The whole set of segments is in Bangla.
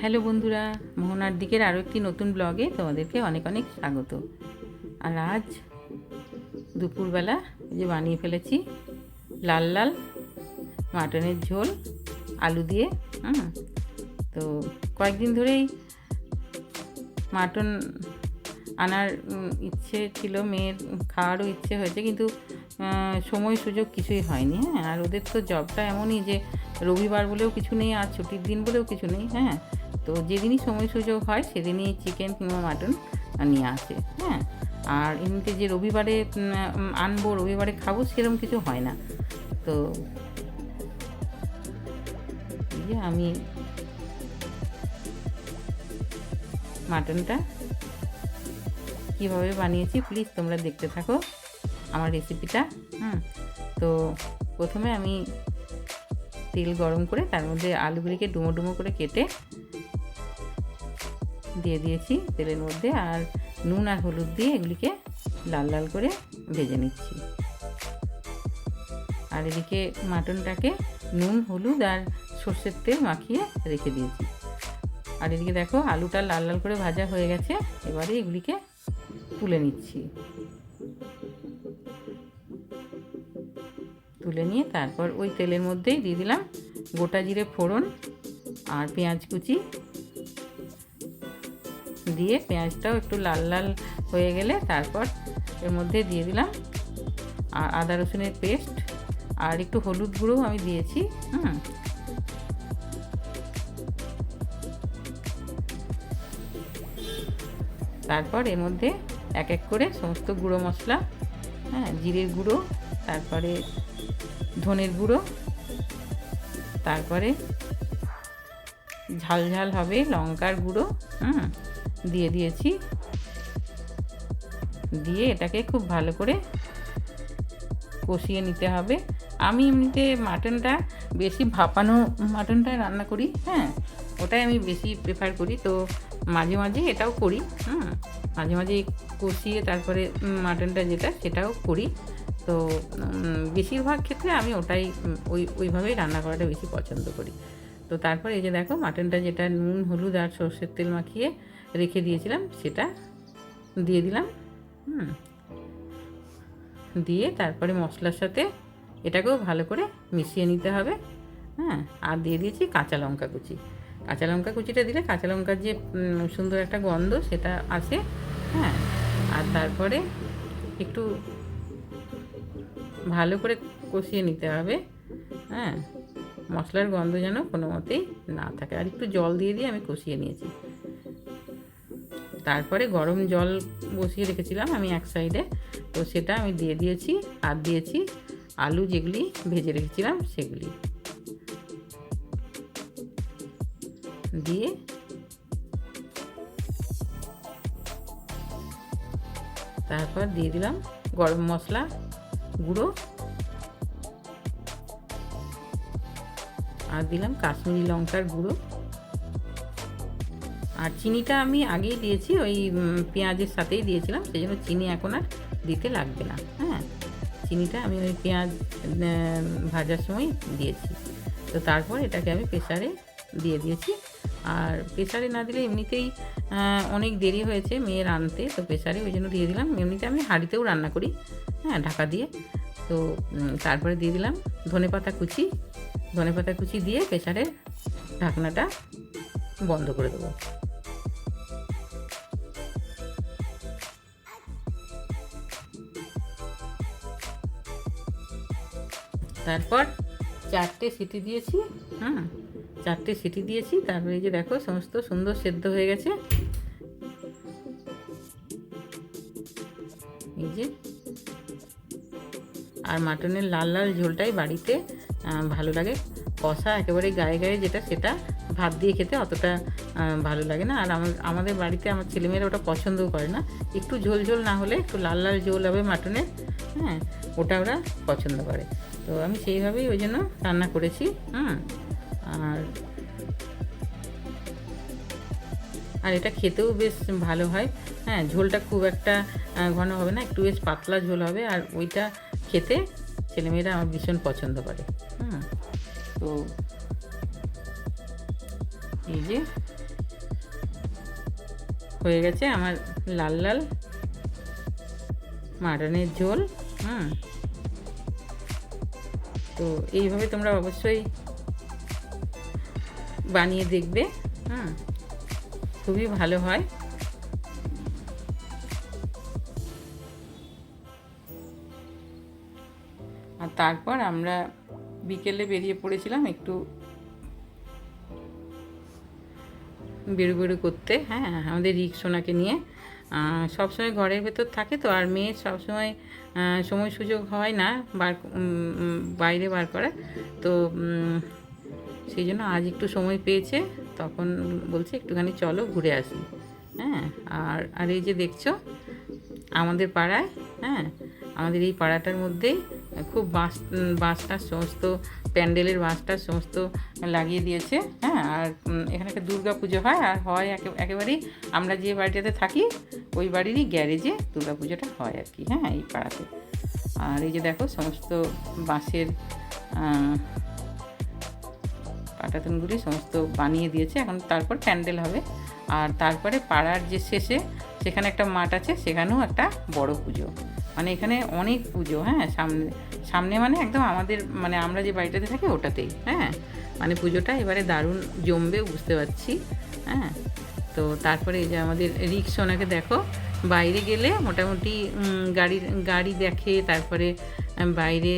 হ্যালো বন্ধুরা, মোহনার দিকের আরও একটি নতুন ব্লগে তোমাদেরকে অনেক অনেক স্বাগত। আর আজ দুপুরবেলা যে বানিয়ে ফেলেছি লাল লাল মাটনের ঝোল, আলু দিয়ে, হুম। তো কয়েকদিন ধরেই মাটন আনার ইচ্ছে ছিল, মেয়ের খাওয়ারও ইচ্ছে হয়েছে, কিন্তু সময় সুযোগ কিছুই হয়নি হ্যাঁ। আর ওদের তো জবটা এমনই যে রবিবার বলেও কিছু নেই আর ছুটির দিন বলেও কিছু নেই হ্যাঁ? তো যেদিনই সময় সুযোগ হয়, সেদিনই চিকেন কিংবা মাটন নিয়ে আসে হ্যাঁ? আর এমনিতে যে রবিবারে আনব, রবিবারে খাব সেরকম কিছু হয় না। তো যে আমি মাটনটা কীভাবে বানিয়েছি প্লিজ তোমরা দেখতে থাকো আমার রেসিপিটা হুম? তো প্রথমে আমি তেল গরম করে তার মধ্যে আলুগুলিকে ডুমো ডুমো করে কেটে দিয়ে দিয়েছি তেলের মধ্যে আর নুন আর হলুদ দিয়ে এগুলিকে লাল লাল করে ভেজে নিচ্ছি। আর এদিকে মাটনটাকে নুন, হলুদ আর সর্ষের তেল মাখিয়ে রেখে দিয়েছি। আর এদিকে দেখো আলুটা লাল লাল করে ভাজা হয়ে গেছে, এবারে এগুলিকে তুলে নিচ্ছি। তুলে নিয়ে তারপর ওই তেলের মধ্যেই দিয়ে দিলাম গোটা জিরে ফোড়ন আর পেঁয়াজ কুচি। দিয়ে পেঁয়াজটাও একটু লাল লাল হয়ে গেলে তারপর এর মধ্যে দিয়ে দিলাম আর আদা রসুনের পেস্ট আর একটু হলুদ গুঁড়ো আমি দিয়েছি, হুম। তারপর এর মধ্যে এক এক করে সমস্ত গুঁড়ো মশলা হ্যাঁ জিরের গুঁড়ো, তারপরে ধনের গুঁড়ো। তারপরে ঝাল ঝাল হবে লঙ্কার গুঁড়ো, হুম, দিয়ে দিয়েছি। দিয়ে এটাকে খুব ভালো করে কষিয়ে নিতে হবে। আমি এমনিতে মাটনটা বেশি ভাপানো মাটনটাই রান্না করি হ্যাঁ ওটাই আমি বেশি প্রেফার করি। তো মাঝে মাঝে এটাও করি, হুম, মাঝে মাঝে কষিয়ে তারপরে মাটনটা যেটা, সেটাও করি। তো বেশিরভাগ ক্ষেত্রে আমি ওটাই ওই, ওইভাবেই রান্না করাটা বেশি পছন্দ করি। তো তারপর এই যে দেখো মাটনটা যেটা নুন, হলুদ আর সর্ষের তেল মাখিয়ে রেখে দিয়েছিলাম, সেটা দিয়ে দিলাম, হুম। দিয়ে তারপরে মশলার সাথে এটাকেও ভালো করে মিশিয়ে নিতে হবে হ্যাঁ। আর দিয়ে দিয়েছি কাঁচা লঙ্কা কুচি। কাঁচা লঙ্কা কুচিটা দিলে কাঁচা লঙ্কার যে সুন্দর একটা গন্ধ সেটা আসে হ্যাঁ। আর তারপরে একটু ভালো করে কষিয়ে নিতে হবে। হ্যাঁ মশলার গন্ধ যেন কোনো মতেই না থাকে। আর একটু জল দিয়ে দিয়ে আমি কষিয়ে নিয়েছি। তারপরে গরম জল বসিয়ে রেখেছিলাম আমি এক সাইডে। তো সেটা আমি দিয়ে দিয়েছি আর দিয়েছি। আলু যেগুলি ভেজে রেখেছিলাম সেগুলি। দিয়ে তারপর দিয়ে দিলাম গরম মশলা। গুঁড়ো। আর দিলাম কাশ্মীরি লঙ্কার গুঁড়ো। আর চিনিটা আমি আগেই দিয়েছি, ওই পেঁয়াজের সাথেই দিয়েছিলাম, সেই জন্য চিনি এখন আর দিতে লাগবে না হ্যাঁ। চিনিটা আমি ওই পেঁয়াজ ভাজার সময় দিয়েছি। তো তারপর এটাকে আমি প্রেসারে দিয়ে দিয়েছি। আর প্রেসারে না দিলে এমনিতেই অনেক দেরি হয়েছে মেয়ের আনতে, তো প্রেসারে ওই জন্য দিয়ে দিলাম। এমনিতে আমি হাঁড়িতেও রান্না করি হ্যাঁ ঢাকা দিয়ে। তো তারপরে দিয়ে দিলাম ধনে পাতা কুচি। ধনে পাতা কুচি দিয়ে প্রেসারের ঢাকনাটা বন্ধ করে দেবো। তারপর চারটে সিটি দিয়েছি হ্যাঁ চারটে সিটি দিয়েছি। তারপরে এই যে দেখো, সমস্ত সুন্দর সেদ্ধ হয়ে গেছে। এই যে আর মাটনের লাল লাল ঝোলটাই বাড়িতে ভালো লাগে। কষা একেবারে গায়ে গায়ে যেটা সেটা ভাত দিয়ে খেতে অতটা ভালো লাগে না। আর আমাদের বাড়িতে আমার ছেলেমেয়েরা ওটা পছন্দও করে না। একটু ঝোল ঝোল না হলে একটু লাল লাল ঝোল হবে মাটনের হ্যাঁ ওটা ওরা পছন্দ করে। তো আমি সেইভাবেই ওই জন্য রান্না করেছি, হুম। আর আর এটা খেতেও বেশ ভালো হয়। হ্যাঁ ঝোলটা খুব একটা ঘন হবে না, একটু বেশ পাতলা ঝোল হবে। আর ওইটা খেতে ছেলেমেয়েরা আমার ভীষণ পছন্দ করে। হুম তো এই যে হয়ে গেছে আমার লাল লাল মাটনের ঝোল হ্যাঁ। তো এইভাবে তোমরা অবশ্যই বানিয়ে দেখবে হুম খুবই ভালো হয়। আর তারপর আমরা বিকেলে বেরিয়ে পড়েছিলাম একটু বেরু বেরু করতে হ্যাঁ আমাদের রিক্সোনাকে নিয়ে। সবসময় ঘরের ভেতর থাকে তো, আর মেয়ের সবসময় সময় সুযোগ হয় না বার বাইরে বার করার। তো সেই জন্য আজ একটু সময় পেয়েছে, তখন বলছে একটুখানি চলো ঘুরে আসি। হ্যাঁ আর আর এই যে দেখছ, আমাদের পাড়ায় হ্যাঁ আমাদের এই পাড়াটার মধ্যেই খুব বাঁশ বাসটার সমস্ত, প্যান্ডেলের বাসটার সমস্ত লাগিয়ে দিয়েছে হ্যাঁ? আর এখানে একটা দুর্গা পুজো হয়, আর হয় একে, একেবারেই আমরা যে বাড়িটাতে থাকি, ওই বাড়িরই গ্যারেজে দুর্গা পুজোটা হয় আর কি হ্যাঁ এই পাড়াতে। আর এই যে দেখো, সমস্ত বাঁশের পাটাতনগুলি সমস্ত বানিয়ে দিয়েছে, এখন তারপর প্যান্ডেল হবে। আর তারপরে পাড়ার যে শেষে, সেখানে একটা মাঠ আছে, সেখানেও একটা বড় পুজো। মানে এখানে অনেক পুজো হ্যাঁ সামনে সামনে মানে একদম আমাদের মানে আমরা যে বাড়িটাতে থাকি ওটাতেই হ্যাঁ মানে পুজোটা এবারে দারুণ জমবে, বুঝতে পারছি হ্যাঁ তো তারপরে এই যে আমাদের রিক্সোনাকে দেখো, বাইরে গেলে মোটামুটি গাড়ি গাড়ি দেখে, তারপরে বাইরে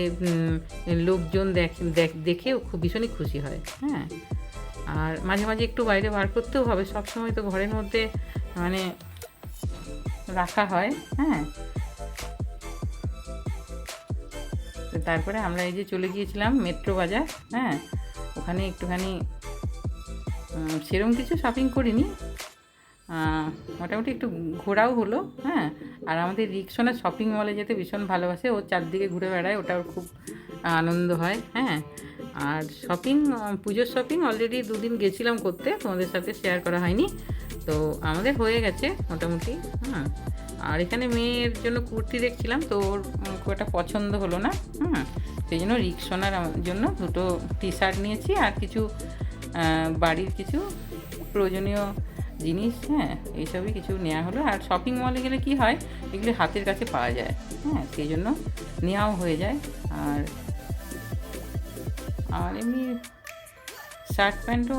লোকজন দেখ- দেখ- দেখে ও খুব ভীষণই খুশি হয় হ্যাঁ আর মাঝে মাঝে একটু বাইরে বার করতেও হবে সব সময় তো ঘরের মধ্যে মানে রাখা হয় হ্যাঁ তারপরে আমরা এই যে চলে গিয়েছিলাম মেট্রো বাজার হ্যাঁ? ওখানে একটুখানি উম, সেরকম কিছু শপিং করিনি। মোটামুটি একটু ঘোরাও হলো হ্যাঁ? আর আমাদের রিক্সোনা শপিং মলে যেতে ভীষণ ভালোবাসে ও চারদিকে ঘুরে বেড়ায় ওটা ওর খুব আনন্দ হয় হ্যাঁ? আর শপিং পুজোর শপিং অলরেডি দুদিন গেছিলাম করতে তোমাদের সাথে শেয়ার করা হয়নি। তো আমাদের হয়ে গেছে মোটামুটি হ্যাঁ আর এখানে মেয়ের জন্য কুর্তি দেখছিলাম, তো ওর খুব একটা পছন্দ হলো না, হুম। সেই জন্য রিক্সোনার জন্য দুটো টি শার্ট নিয়েছি আর কিছু বাড়ির কিছু প্রয়োজনীয় জিনিস হ্যাঁ এইসবই কিছু নেওয়া হলো। আর শপিং মলে গেলে কি হয়, এগুলি হাতের কাছে পাওয়া যায় হ্যাঁ সেই জন্য নেওয়াও হয়ে যায়। আর আর এমনি শার্ট প্যান্টও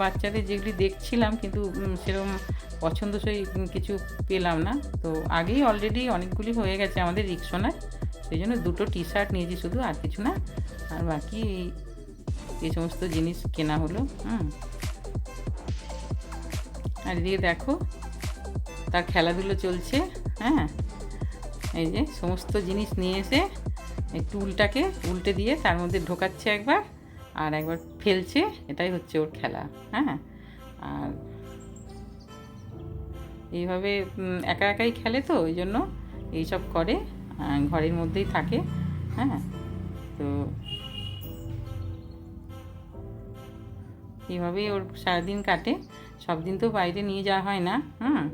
বাচ্চাদের যেগুলি দেখছিলাম, কিন্তু সেরকম পছন্দসই কিছু পেলাম না। তো আগেই অলরেডি অনেকগুলি হয়ে গেছে আমাদের রিক্সোনার সেই জন্য দুটো টি শার্ট নিয়েছি শুধু, আর কিছু না। আর বাকি এই সমস্ত জিনিস কেনা হলো, হুম। আর এদিকে দেখো, তার খেলাধুলো চলছে হ্যাঁ। এই যে সমস্ত জিনিস নিয়ে এসে এই টুলটাকে উল্টে দিয়ে তার মধ্যে ঢোকাচ্ছে একবার, আর একবার ফেলছে, এটাই হচ্ছে ওর খেলা হ্যাঁ। এইভাবে একা একাই খেলে তো, ওই জন্য এইসব করে ঘরের মধ্যেই থাকে হ্যাঁ? তো এইভাবেই ওর সারাদিন কাটে সব দিন তো বাইরে নিয়ে যাওয়া হয় না, হুম?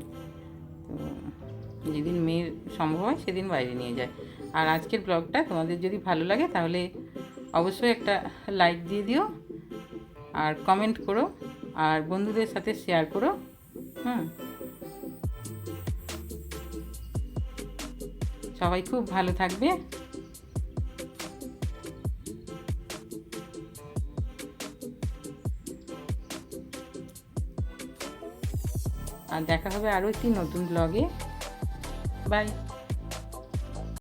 তো যেদিন মেয়ের সম্ভব হয়, সেদিন বাইরে নিয়ে যায়। আর আজকের ব্লগটা তোমাদের যদি ভালো লাগে, তাহলে অবশ্যই একটা লাইক দিয়ে দিও, আর কমেন্ট করো, আর বন্ধুদের সাথে শেয়ার করো, হুম? সবাই খুব ভালো থাকবে। আর দেখা হবে আরও একটি নতুন ব্লগে বাই